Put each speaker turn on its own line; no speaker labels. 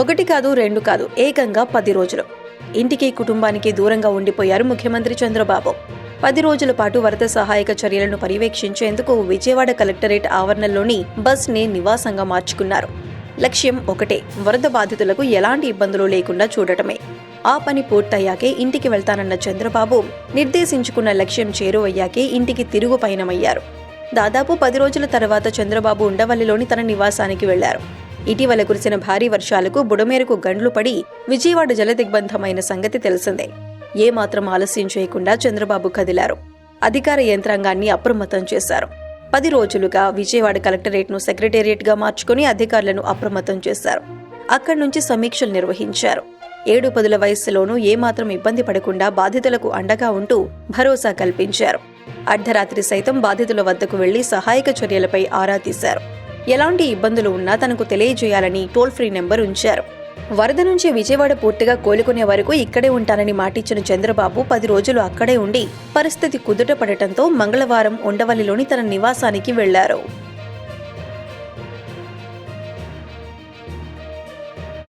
ఒకటి కాదు రెండు కాదు ఏకంగా పది రోజులు. ఇంటికి కుటుంబానికి దూరంగా ఉండిపోయారు ముఖ్యమంత్రి చంద్రబాబు. పది రోజుల పాటు వరద సహాయక చర్యలను పర్యవేక్షించేందుకు విజయవాడ కలెక్టరేట్ ఆవరణలోని బస్ని నివాసంగా మార్చుకున్నారు. లక్ష్యం ఒకటే వరద బాధితులకు ఎలాంటి ఇబ్బందులు లేకుండా చూడటమే. ఆ పని పూర్తయ్యాకే ఇంటికి వెళ్తానన్న చంద్రబాబు నిర్దేశించుకున్న లక్ష్యం చేరువయ్యాకే ఇంటికి తిరుగు పయనమయ్యారు. దాదాపు పది రోజుల తర్వాత చంద్రబాబు ఉండవల్లిలోని తన నివాసానికి వెళ్ళారు. ఇటీవల కురిసిన భారీ వర్షాలకు బుడమేరకు గండ్లు పడి విజయవాడ జలదిగ్బంధమైన సంగతి తెలిసిందే. ఏమాత్రం ఆలస్యం చేయకుండా చంద్రబాబు కదిలారు. అధికార యంత్రాంగాన్ని అప్రమత్తం చేశారు. పది రోజులుగా విజయవాడ కలెక్టరేట్ను సెక్రటేరియట్గా మార్చుకుని అధికారులను అప్రమత్తం చేశారు. అక్కడి నుంచి సమీక్షలు నిర్వహించారు. ఏడు పదుల వయస్సులోనూ ఏమాత్రం ఇబ్బంది పడకుండా బాధితులకు అండగా ఉంటూ భరోసా కల్పించారు. అర్ధరాత్రి సైతం బాధితుల వద్దకు వెళ్ళి సహాయక చర్యలపై ఆరా తీశారు. ఎలాంటి ఇబ్బందులు ఉన్నా తనకు తెలియజేయాలని టోల్ ఫ్రీ నెంబర్ ఉంచారు. వరద నుంచి విజయవాడ పూర్తిగా కోలుకునే వరకు ఇక్కడే ఉంటానని మాటిచ్చిన చంద్రబాబు పది రోజులు అక్కడే ఉండి పరిస్థితి కుదుట పడటంతో మంగళవారం ఉండవల్లిలోని తన నివాసానికి వెళ్ళారు.